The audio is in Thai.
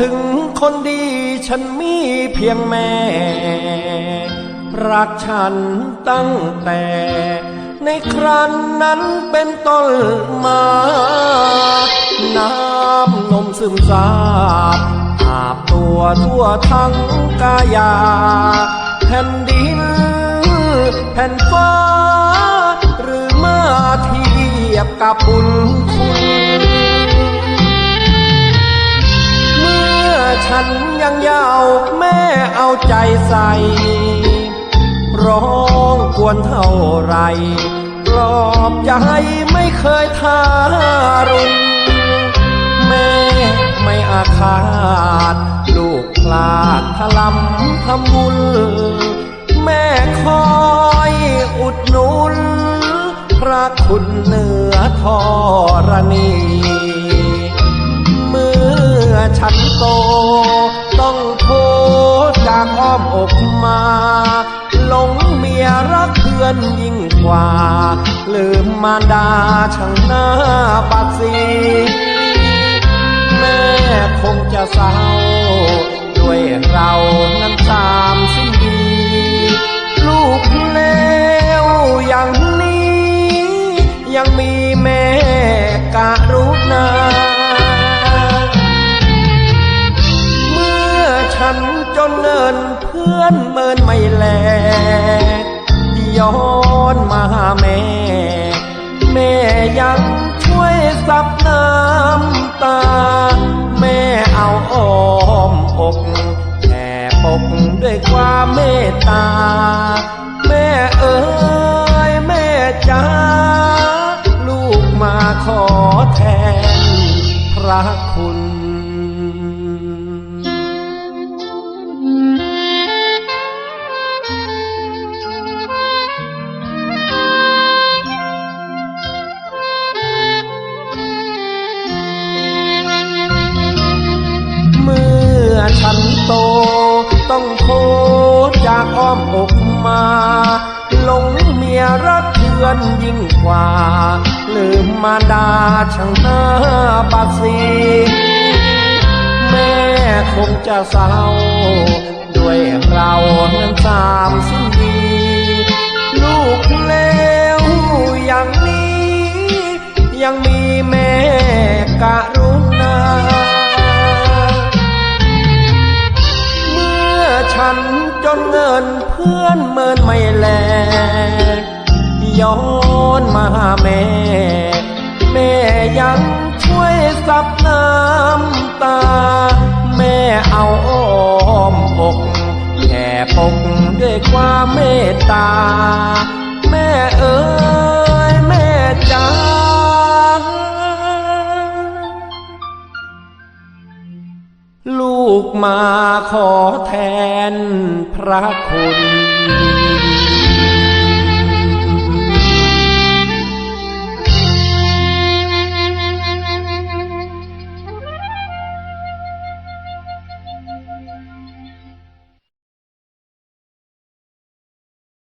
ถึงคนดีฉันมีเพียงแม่ รักฉันตั้งแต่ ในครันนั้นเป็นต้นมา น้ำนมซึมซาบอาบตัวทั่วทั้งกายา แผ่นดิน แผ่นฟ้า หรือเมื่อเทียบกับบุญ ใจใส่ร้องกวนเท่าไรปลอบใจไม่เคยทารุณแม่ไม่อาฆาต ลูกพลาดทลำทำบุญแม่คอยอุดหนุน พระคุณเหนือทรณีเมื่อฉันโตต้องากอ้อมอกมาหลงเมียรักเพื่อนยิ่งกว่า ลืมมารดาช่างหน้าปัดสีแม่คงจะเศร้า จนเงินเพื่อนเมินไม่แลย้อนมาหาแม่ แม่ยังช่วยซับน้ำตา แม่เอาอ้อมอกแผ่ปกด้วยความเมตตา แม่เอ๋ยแม่จ้าลูกมาขอแทนพระคุณ โต ต้องโทษจากอ้อมอกมาหลงเมียรักเพื่อนยิ่งกว่า ลืมมาดาช่างหน้าบาสีแม่คงจะเศร้า ด้วยเรานั้นสามสิ้นดีลูกเลวอย่างนี้ ยังมีแม่กะร นเมินไม่แลย้อนมาหาแม่ แม่ยังช่วยซับน้ำตา แม่เอาอ้อมอกแผ่ปกด้วยความเมตตา แม่เอ๋ยแม่จ้าลูกมาขอแทนพระคุณ